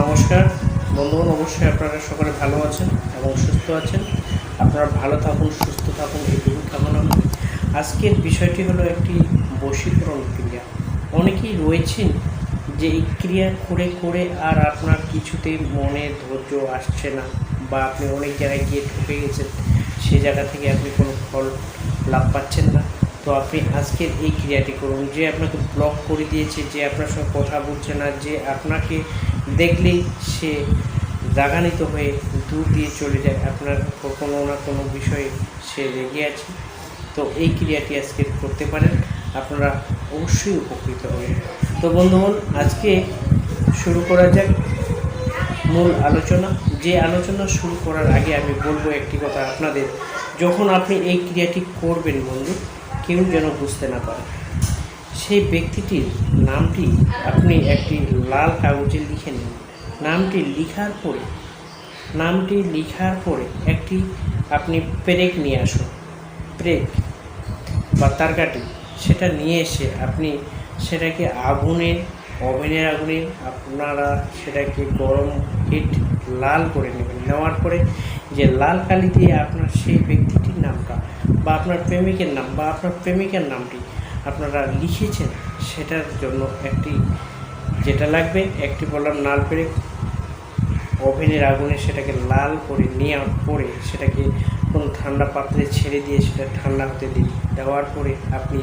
নমস্কার। বন্ধুগণ, অবশ্যই আপনারা সকলে ভালো আছেন এবং সুস্থ আছেন। আপনারা ভালো থাকুন, সুস্থ থাকুন এইটুকু কামনা করি। আজকের বিষয়টি হলো একটি বশীকরণ ক্রিয়া। অনেকেই রয়েছেন যে এই ক্রিয়া করে করে আর আপনার কিছুতেই মনে ধৈর্য আসছে না বা আপনি অনেক জায়গায় গিয়ে ঠকে গেছেন, সে জায়গা থেকে আপনি কোনো ফল লাভ পাচ্ছেন না। তো আপনি আজকের এই ক্রিয়াটি করুন। যে আপনাকে ব্লক করে দিয়েছে, যে আপনার সঙ্গে কথা বলছে না, যে আপনাকে দেখলেই সে রাগান্বিত হয়ে দূর দিয়ে চলে যায়। আপনার কোনো না কোনো বিষয়ে সে রেগে আছে। তো এই ক্রিয়াটি আজকে করতে পারেন। আপনারা অবশ্যই উপকৃত হবেন। তো বন্ধুগণ, আজকে শুরু করা যাক মূল আলোচনা। যে আলোচনা শুরু করার আগে আমি বলব একটি কথা আপনাদের। যখন আপনি এই ক্রিয়াটি করবেন বন্ধু, কেউ যেন বুঝতে না পারে। সেই ব্যক্তিটির নামটি আপনি একটি লাল কাগজে লিখে নিন। নামটি লিখার পরে, নামটি লিখার পরে একটি আপনি পেরেক নিয়ে আসুন। পেরেক বা তারকাটি, সেটা নিয়ে এসে আপনি সেটাকে আগুনে, ওভেনের আগুনে আপনারা সেটাকে গরম হিট লাল করে নেবেন। নেওয়ার পরে যে লাল কালি দিয়ে আপনার সেই ব্যক্তিটির নামটা বা আপনার প্রেমিকের নাম বা আপনার প্রেমিকের নামটি আপনারা লিখেছেন সেটার জন্য একটি যেটা লাগবে, একটি বললাম লাল পেরেক ওভেনের আগুনে সেটাকে লাল করে নেওয়ার পরে সেটাকে কোনো ঠান্ডা পাত্রে ছেড়ে দিয়ে সেটা ঠান্ডা হতে দিন দেওয়ার পরে আপনি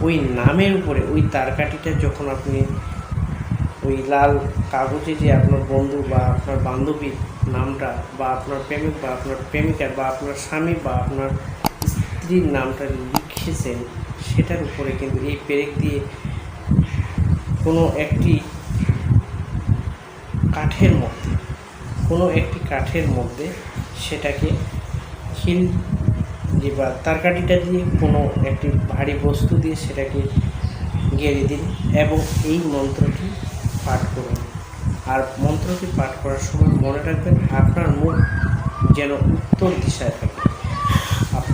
ওই নামের উপরে, ওই তারকাটিটা যখন আপনি ওই লাল কাগজে যে আপনার বন্ধু বা আপনার বান্ধবীর নামটা বা আপনার প্রেমিক বা আপনার প্রেমিকা বা আপনার স্বামী বা আপনার স্ত্রীর নামটা লিখেছেন, সেটার উপরে কিন্তু এই পেরেক দিয়ে কোনো একটি কাঠের মধ্যে, কোনো একটি কাঠের মধ্যে সেটাকে খিল যে বা তারকাঠিটা দিয়ে কোনো একটি ভারী বস্তু দিয়ে সেটাকে গেড়ে দিন এবং এই মন্ত্রটি পাঠ করুন। আর মন্ত্রটি পাঠ করার সময় মনে রাখবেন, আপনার মুখ যেন উত্তর দিশায় থাকে।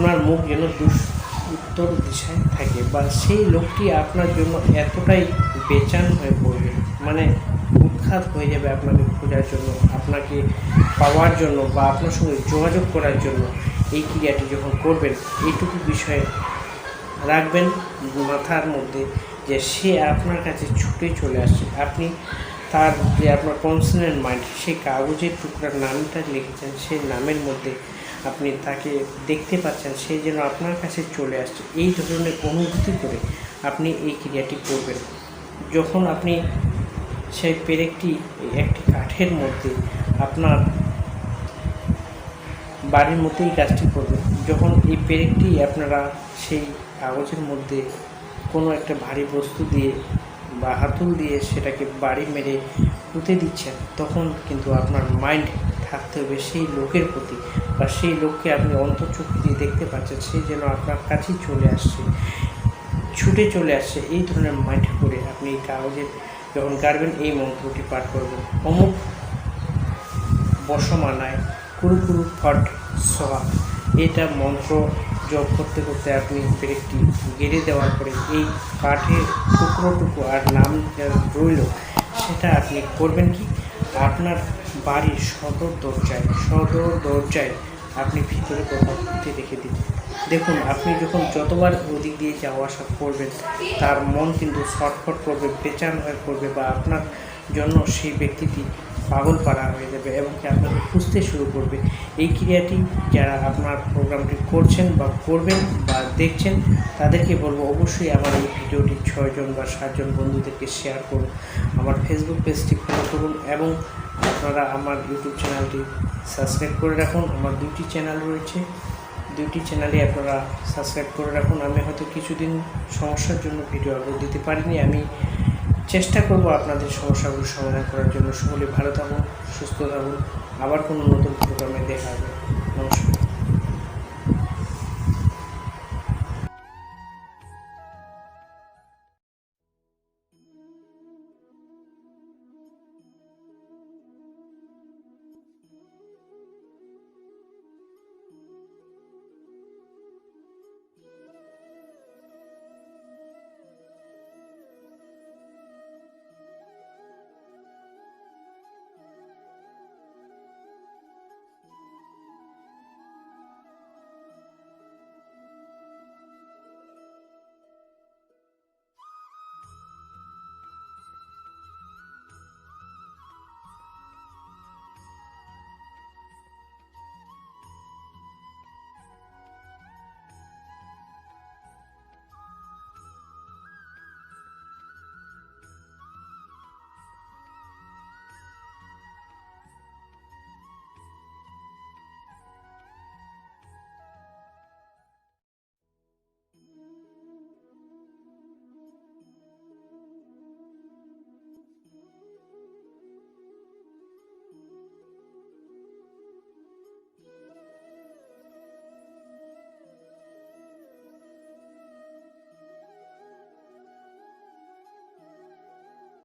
আপনার মুখ যেন উত্তর দিশায় থাকে বা সেই লোকটি আপনার জন্য এতটাই বেচান হয়ে পড়বে মানে উৎখাত হয়ে যাবে আপনাকে খোঁজার জন্য, আপনাকে পাওয়ার জন্য বা আপনার সঙ্গে যোগাযোগ করার জন্য এই ক্রিয়াটি যখন করবেন, এইটুকু বিষয়ে রাখবেন মাথার মধ্যে যে সে আপনার কাছে ছুটে চলে আসছে। আপনি তার যে আপনার কনসনেন্ট মাইন্ড সেই কাগজের টুকরার নামটা লিখেছেন, সেই নামের মধ্যে আপনি তাকে দেখতে পাচ্ছেন, সে যেন আপনার কাছে চলে আসছে। এই ধরনের অনুভূতি করে আপনি এই ক্রিয়াটি করবেন। যখন আপনি সেই পেরেকটি, একটি কাঠের মধ্যে আপনার বাড়ির মধ্যেই কাজটি করবেন, যখন এই পেরেকটি আপনারা সেই কাগজের মধ্যে কোনো একটা ভারী বস্তু দিয়ে বা হাতুল দিয়ে সেটাকে বাড়ি মেরে পুঁতে দিচ্ছেন, তখন কিন্তু আপনার মাইন্ড থাকতে হবে সেই লোকের প্রতি বা সেই লোককে আপনি অন্তর্চক্ষু দিয়ে দেখতে পাচ্ছেন, সে যেন আপনার কাছেই চলে আসছে, ছুটে চলে আসছে। এই ধরনের মাইন্ড করে আপনি এই কাগজে যখন গাড়বেন, এই মন্ত্রটি পাঠ করবেন অমুক বসমানায় কুরু কুরু ফট সহা এটা মন্ত্র জপ করতে করতে আপনি পেরেকটি গেড়ে দেওয়ার পরে এই কাঠের টুকরোটুকু আর নাম রইল, সেটা আপনি করবেন কি? আপনার বাড়ির সদর দরজায় সদর দরজায় আপনি ভিতরে পুঁতে রেখে দিন। দেখুন, আপনি যখন যতবার ওদিক দিয়ে যাওয়া আসা করবেন, তার মন কিন্তু ছটফট করবে, বেচান হয়ে পড়বে বা আপনার জন্য সেই ব্যক্তিটি পাগল পাড়া হয়ে যাবে এবং কি আপনাকে খুঁজতে শুরু করবে। এই ক্রিয়াটি যারা আপনার প্রোগ্রামটি করছেন বা করবেন বা দেখছেন, তাদেরকে বলব অবশ্যই আমার এই ভিডিওটি ছয়জন বা সাতজন বন্ধুদেরকে শেয়ার করুন। আমার ফেসবুক পেজটি ফলো করুন এবং আপনারা আমার ইউটিউব চ্যানেলটি সাবস্ক্রাইব করে রাখুন। আমার দুটি চ্যানেল রয়েছে। দুটি চ্যানেলে আপনারা সাবস্ক্রাইব করে রাখুন। আমি হয়তো কিছুদিন সমস্যার জন্য ভিডিও আপলোড দিতে পারিনি। আমি চেষ্টা করব আপনাদের সমস্যাগুলো সমাধান করার জন্য। সকলে ভালো থাকুন, সুস্থ থাকুন। আবার কোনো নতুন প্রোগ্রামে দেখা হবে। নমস্কার।